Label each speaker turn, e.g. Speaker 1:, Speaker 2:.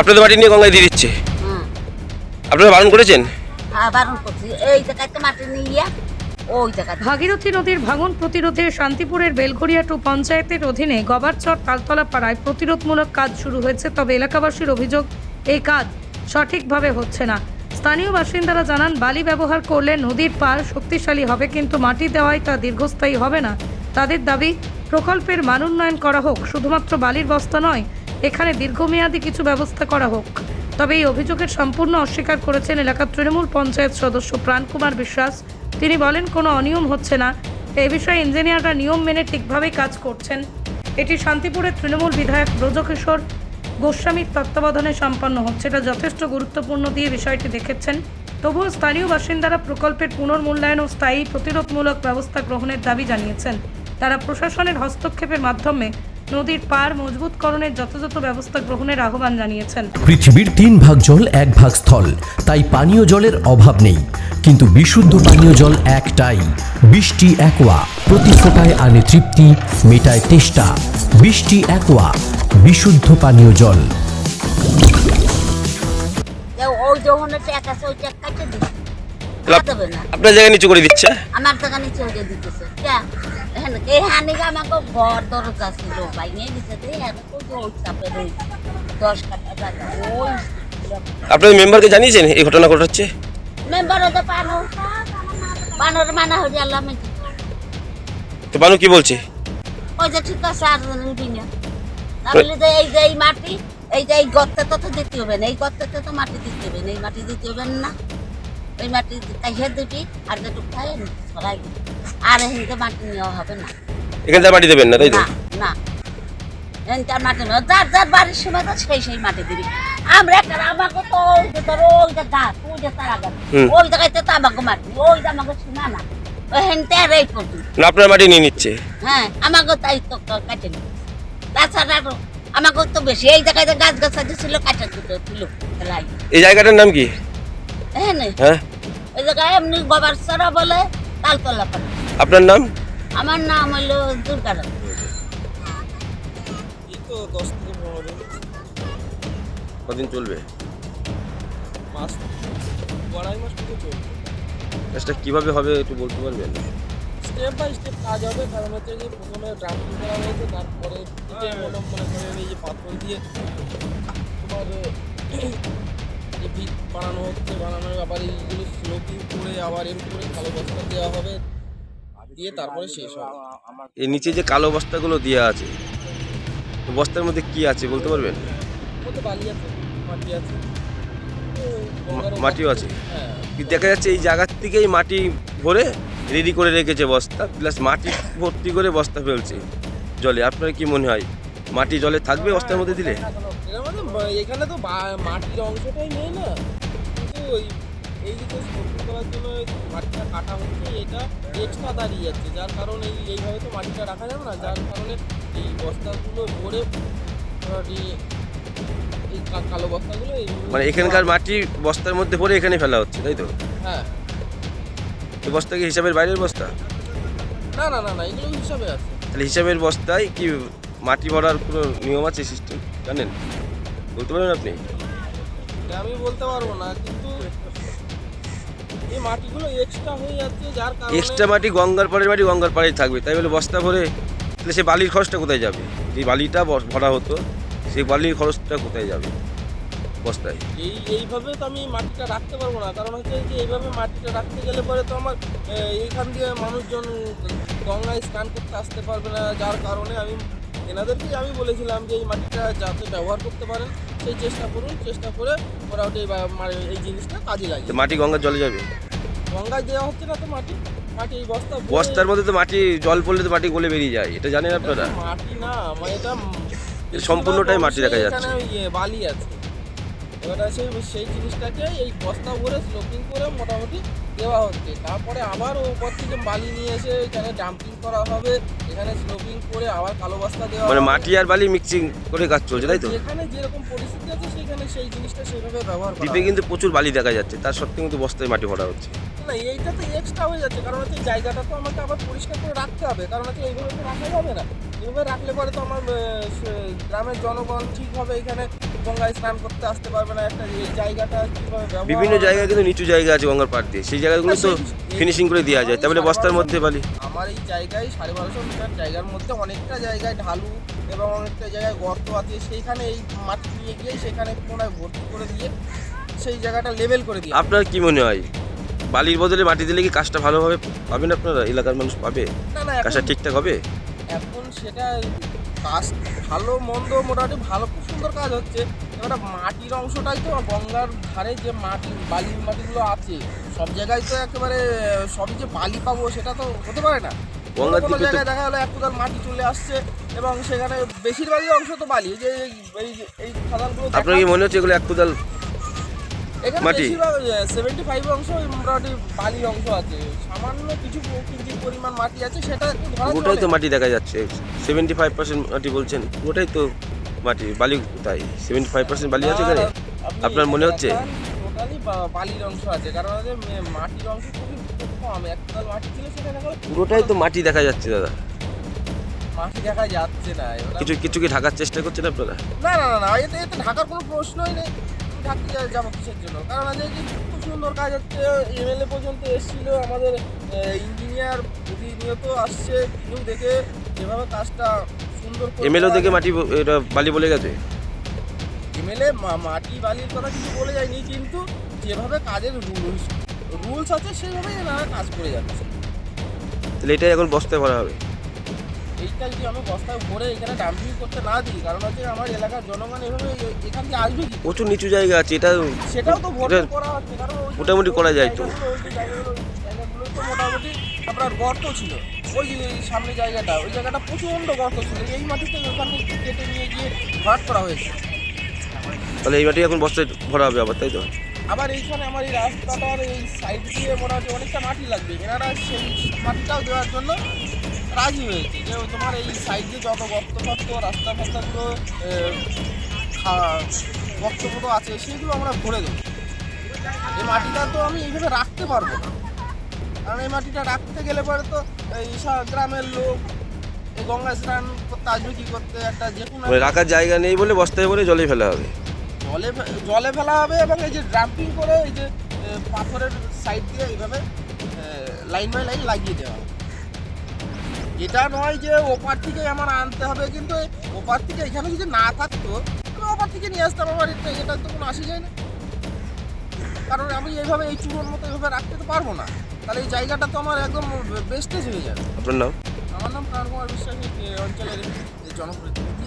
Speaker 1: আপনাদের মাটি নিয়ে গঙ্গায় দিয়ে দিচ্ছে? আপনারা বারণ করেছেন?
Speaker 2: হ্যাঁ বারণ করছি। এই জায়গায় মাটি নিয়ে
Speaker 3: ভাগীরথী নদীর ভাঙন প্রতিরোধে শান্তিপুরের বেলঘরিয়া টু পঞ্চায়েতের অধীনে গবারচর তালতলা পাড়ায় প্রতিরোধমূলক কাজ শুরু হয়েছে তবে এলাকাবাসীর অভিযোগ এই কাজ সঠিকভাবে হচ্ছে না। স্থানীয় বাসিন্দারা জানান বালি ব্যবহার করলে নদীর পার শক্তিশালী হবে কিন্তু মাটি দেওয়ায় তা দীর্ঘস্থায়ী হবে না। তাদের দাবি প্রকল্পের মান উন্নয়ন করা হোক, শুধুমাত্র বালির বস্তা নয়, এখানে দীর্ঘমেয়াদী কিছু ব্যবস্থা করা হোক। তবে এই অভিযোগের সম্পূর্ণ অস্বীকার করেছেন এলাকার তৃণমূল পঞ্চায়েত সদস্য প্রাণকুমার বিশ্বাস। তিনি বলেন, কোনো অনিয়ম হচ্ছে না। এ বিষয়ে ইঞ্জিনিয়াররা নিয়ম মেনে ঠিকভাবেই কাজ করছেন। এটি শান্তিপুরের তৃণমূল বিধায়ক ব্রজকিশোর গোস্বামীর তত্ত্বাবধানে সম্পন্ন হচ্ছে। এটা যথেষ্ট গুরুত্বপূর্ণ দিয়ে বিষয়টি দেখেছেন। তবুও স্থানীয় বাসিন্দারা প্রকল্পের পুনর্মূল্যায়ন ও স্থায়ী প্রতিরোধমূলক ব্যবস্থা গ্রহণের দাবি জানিয়েছেন। তারা প্রশাসনের হস্তক্ষেপের মাধ্যমে নদীর পার মজবুতকরণের যথাযথ ব্যবস্থা গ্রহণের আহ্বান জানিয়েছেন।
Speaker 4: পৃথিবীর তিন ভাগ জল এক ভাগ স্থল। তাই পানীয় জলের অভাব নেই। কিন্তু বিশুদ্ধ পানীয় জল একটাই। বৃষ্টি একোয়া। প্রতি ফোটায় আনে তৃপ্তি মেটায় তেষ্টা। বৃষ্টি একোয়া। বিশুদ্ধ পানীয় জল।
Speaker 2: দিচ্ছে
Speaker 1: আপনার জায়গা নিচু করে দিচ্ছে?
Speaker 2: আমার জায়গা নিচে দিতেছে। ক্যা? এখানে হানিকে আমাকে ঘর দরজা ছিল দিছে দশ ওই
Speaker 1: মেম্বারকে জানিয়েছেন এই ঘটনা ঘটাচ্ছে?
Speaker 2: মেম্বার হতে পানো পানোর মানা হয়ে আল্লাহ
Speaker 1: তো বানু কি বলছে?
Speaker 2: ওই যে ঠিক আছে আর তাহলে যে এই যে এই মাটি এই যে এই গর্তে তো তো দিতে হবে না এই গর্তে তো মাটি দিতে হবে না এই মাটি দিতে হবে না। ওই মাটি কাইহে দুটি আর যেটু খাই দিই। আর এখানকে মাটি নেওয়া হবে না।
Speaker 1: এখানে তার মাটি দেবেন না তাই তো?
Speaker 2: না এনকার মাটি নেওয়া যার যার বাড়ির সময় তো সেই সেই মাটি দিবি। আমরা একটা আমাকে তো ওই যে তোর ওই যে গাছ ওই যে তারা গাছ
Speaker 1: হুম।
Speaker 2: ওই জায়গায় তো আমাকে মাটি ওই যে আমাকে শোনা না। ওই হেনতে আর এই পর্যন্ত।
Speaker 1: না আপনার মাটি নিয়ে নিচ্ছে।
Speaker 2: হ্যাঁ আমাকে তাই তো কাটে নি। তাছাড়া আরও আমাকে তো বেশি এই জায়গায় গাছ গাছ ছিল কাটা দুটো ছিল
Speaker 1: এই জায়গাটার নাম কি?
Speaker 2: হ্যাঁ নে,
Speaker 1: হ্যাঁ?
Speaker 2: ওই জায়গায় এমনি গোবার সারা বলে তালতলা পাড়া
Speaker 1: আপনার নাম?
Speaker 2: আমার নাম হইল দুর্গা
Speaker 5: এই তো দশ থেকে পনেরো দিন।
Speaker 1: কদিন চলবে?
Speaker 5: মাস আড়াই মাস চলবে।
Speaker 1: কাজটা কীভাবে হবে একটু বলতে পারবেন?
Speaker 5: স্টেপ বাই স্টেপ কাজ হবে কারণ হচ্ছে যে প্রথমে করা হয়েছে তারপরে যে মনে মনে এই যে পাথর দিয়ে তোমার ভিত বানানো হচ্ছে বানানোর আবার এইগুলো স্লোপিং করে আবার এর উপরে কালো বস্তা দেওয়া হবে দিয়ে তারপরে শেষ হবে।
Speaker 1: এই নিচে যে কালো বস্তাগুলো দেওয়া আছে বস্তার মধ্যে কি আছে বলতে পারবেন?
Speaker 5: বালি আছে মাটি আছে।
Speaker 1: মাটিও আছে?
Speaker 5: হ্যাঁ।
Speaker 1: দেখা যাচ্ছে এই জায়গার থেকেই মাটি ভরে রেডি করে রেখেছে বস্তা প্লাস মাটি ভর্তি করে বস্তা ফেলছে জলে। আপনার কি মনে হয় মাটি জলে থাকবে বস্তার মধ্যে দিলে?
Speaker 5: এর বা- এখানে তো মাটির অংশটাই নেই না। কিন্তু ওই এই যে স্টোরিং করার জন্য মাটিটা কাটা হচ্ছে এটা এক্সট্রা দাঁড়িয়ে যাচ্ছে। যার কারণে এই এইভাবে তো মাটিটা রাখা যাবে না যার কারণে এই বস্তাগুলো ভরে মোটামুটি এই কালো বস্তাগুলো
Speaker 1: মানে এখানকার মাটি বস্তার মধ্যে ভরে এখানে ফেলা হচ্ছে তাই তো?
Speaker 5: হ্যাঁ।
Speaker 1: এই বস্তা কি হিসাবের বাইরের বস্তা?
Speaker 5: না না না না এগুলো হিসাবে আছে।
Speaker 1: তাহলে হিসাবের বস্তায় কি মাটি ভরার কোনো নিয়ম আছে সিস্টেম জানেন? বলতে পারবেন আপনি?
Speaker 5: আমি বলতে পারব না কিন্তু এই মাটিগুলো এক্সট্রা হয়ে যাচ্ছে যার কারণে
Speaker 1: এক্সট্রা মাটি গঙ্গার পাড়ের মাটি গঙ্গার পাড়েই থাকবে। তাই বলে বস্তা ভরে তাহলে সে বালির খরচটা কোথায় যাবে? যে বালিটা ভরা হতো সেই বালির খরচটা কোথায় যাবে? বস্তায়।
Speaker 5: এই এইভাবে তো আমি মাটিটা রাখতে পারব না কারণ হচ্ছে যে এইভাবে মাটিটা রাখতে গেলে পরে তো আমার এইখান দিয়ে মানুষজন গঙ্গায় স্নান করতে আসতে পারবে না যার কারণে আমি এনাদেরকে আমি বলেছিলাম যে এই মাটিটা যাতে ব্যবহার করতে পারেন। সেই চেষ্টা করুন চেষ্টা করে ওরা ওটা এই বা- মা- এই জিনিসটা কাজে লাগে
Speaker 1: মাটি গঙ্গার জলে যাবে?
Speaker 5: গঙ্গায় দেওয়া হচ্ছে না তো মাটি। মাটি এই বস্তা
Speaker 1: বস্তার মধ্যে তো মাটি জল পড়লে তো মাটি গলে বেরিয়ে যায়। এটা জানেন আপনারা?
Speaker 5: মাটি না মানে এটা
Speaker 1: সম্পূর্ণটাই মাটি দেখা যাচ্ছে।
Speaker 5: বালি আছে। এবার আছে সেই জিনিসটাকে এই বস্তা ভরে স্লোপিং করে মোটামুটি দেওয়া হচ্ছে। তারপরে আবার উপর থেকে বালি নিয়ে এসে এখানে ডাম্পিং করা হবে। এখানে স্লোপিং করে আবার কালো বস্তা দেওয়া
Speaker 1: মানে মাটি আর বালি মিক্সিং করে কাজ চলছে তাই তো?
Speaker 5: এখানে যেরকম পরিস্থিতি আছে সেখানে সেই জিনিসটা সেভাবে ব্যবহার করা
Speaker 1: দ্বীপে কিন্তু প্রচুর বালি দেখা যাচ্ছে। তার সত্ত্বেও কিন্তু বস্তায় মাটি ভরা হচ্ছে।
Speaker 5: না এইটা তো এক্সট্রা হয়ে যাচ্ছে। কারণ হচ্ছে জায়গাটা তো আমাকে আবার পরিষ্কার করে রাখতে হবে। কারণ হচ্ছে এইভাবে তো রাখা যাবে না। এইভাবে রাখলে পরে তো আমার গ্রামের জনগণ ঠিকভাবে এখানে। গঙ্গায় স্নান করতে আসতে পারবে না। একটা এই জায়গাটা কীভাবে
Speaker 1: বিভিন্ন জায়গায় কিন্তু নিচু জায়গা আছে গঙ্গার পাড় দিয়ে। সেই জায়গাগুলো তো ফিনিশিং করে দেওয়া যায়। তারপরে বস্তার মধ্যে বালি।
Speaker 5: আমার এই জায়গায় সাড়ে বারোশো মিটার জায়গার মধ্যে অনেকটা জায়গায় ঢালু এবং অনেকটা জায়গায় গর্ত আছে। সেইখানে এই মাটি নিয়ে গিয়ে সেখানে পুনরায় ভর্তি করে দিয়ে সেই জায়গাটা লেভেল করে দিয়ে
Speaker 1: আপনার কি মনে হয়? বালির বদলে মাটি দিলে কি কাজটা ভালোভাবে পাবেন আপনারা? এলাকার মানুষ পাবে?
Speaker 5: না না
Speaker 1: কাজটা ঠিকঠাক হবে?
Speaker 5: এখন সেটা কাজ ভালো মন্দ মোটামুটি ভালো খুব সুন্দর কাজ হচ্ছে। এবার মাটির অংশটাই তো গঙ্গার ধারে যে মাটি বালির মাটিগুলো আছে সব জায়গায় তো একেবারে সবই যে বালি পাবো সেটা তো হতে পারে না।
Speaker 1: গঙ্গার
Speaker 5: কোনো জায়গায় দেখা গেলো এক কোদাল মাটি চলে আসছে এবং সেখানে বেশিরভাগই অংশ তো বালি যে এই- এই খাদানগুলো
Speaker 1: আপনার কি মনে হচ্ছে এগুলো এক কোদাল মাটি?
Speaker 5: সেভেন্টি ফাইভ অংশ মোটামুটি বালির অংশ আছে। সামান্য কিছু কিঞ্চিত পরিমাণ মাটি আছে সেটা একটু
Speaker 1: তো মাটি দেখা যাচ্ছে। সেভেন্টি ফাইভ পার্সেন্ট মাটি বলছেন পুরোটাই তো মাটি বালি তাই সেভেন্টি ফাইভ পার্সেন্ট বালি আছে এখানে? আপনার মনে হচ্ছে?
Speaker 5: টোটালি বালির অংশ আছে কারণ মাটির অংশ খুবই কম এক মাটি ছিল সেখানে
Speaker 1: পুরোটাই তো মাটি দেখা যাচ্ছে দাদা।
Speaker 5: মাটি দেখা যাচ্ছে না
Speaker 1: কিছু কিছু কি ঢাকার চেষ্টা করছেন আপনারা?
Speaker 5: না না না এতে ঢাকার কোনো প্রশ্নই নেই। ঢাকতে যাব কিসের জন্য? কারণ আছে কি খুব সুন্দর কাজ হচ্ছে এমএলএ পর্যন্ত এসেছিল আমাদের ইঞ্জিনিয়ার প্রতিনিয়ত আসছে তিনিও দেখে যেভাবে কাজটা সুন্দর
Speaker 1: এমএলও দেখে মাটি এটা বালি বলে গেছে?
Speaker 5: এমএলএ মাটি বালির কথা কিছু বলে যায়নি কিন্তু যেভাবে কাজের রুলস রুলস আছে সেইভাবেই এনারা কাজ করে যাচ্ছে।
Speaker 1: তাহলে এটাই এখন বসতে পারা হবে।
Speaker 5: এইটা যদি আমি বস্তায় ভরে এখানে ডাম্পিং করতে না দিই কারণ হচ্ছে আমার এলাকার জনগণ এভাবে এখান দিয়ে আসবে কি?
Speaker 1: প্রচুর নিচু জায়গা আছে এটা
Speaker 5: সেটাও তো
Speaker 1: এটা
Speaker 5: করা হচ্ছে কারণ
Speaker 1: মোটামুটি করা যায় তো।
Speaker 5: মোটামুটি আপনার গর্ত ছিল। ওই সামনে জায়গাটা ওই জায়গাটা প্রচণ্ড গর্ত ছিল। এই মাটিতে ওখানে কেটে নিয়ে গিয়ে ভরাট করা হয়েছে।
Speaker 1: তাহলে এই মাটি এখন বস্তায় ভরা হবে আবার তাই তো?
Speaker 5: আবার এইখানে আমার এই রাস্তাটার এই সাইড দিয়ে মোটামুটি অনেকটা মাটি লাগবে। এনারা সেই মাটিটাও দেওয়ার জন্য রাজি হয়েছে। যে তোমার এই সাইড যত গর্ত ফর্ত রাস্তা ফাস্তাগুলো গর্ত ফর্ত আছে সেগুলো আমরা ভরে দেবো। এই মাটিটা তো আমি এইভাবে রাখতে পারব না। কারণ এই মাটিটা রাখতে গেলে পরে তো এই সব গ্রামের লোক এই গঙ্গা স্নান করতে আসবে কি করতে একটা যে কোনো
Speaker 1: রাখার জায়গা নেই বলে বস্তায় ভরে জলে ফেলা হবে।
Speaker 5: জলে জলে ফেলা হবে এবং এই যে ড্রাম্পিং করে এই যে পাথরের সাইড দিয়ে এইভাবে লাইন বাই লাইন লাগিয়ে দেওয়া হবে। এটা নয় যে ওপার থেকে আমার আনতে হবে কিন্তু ওপার থেকে এখানে যদি না থাকতো আমি ওপার থেকে নিয়ে আসতাম আমার এটা এটা তো কোনো আসে যায় না। কারণ আমি এইভাবে এই চুড়োর মতো এইভাবে রাখতে তো পারব না। তাহলে এই জায়গাটা তো আমার একদম বেস্টেজ হয়ে যাবে।
Speaker 1: আপনার নাম?
Speaker 5: আমার নাম প্রাণ কুমার বিশ্বাস অঞ্চলের এই জনপ্রতিনিধি।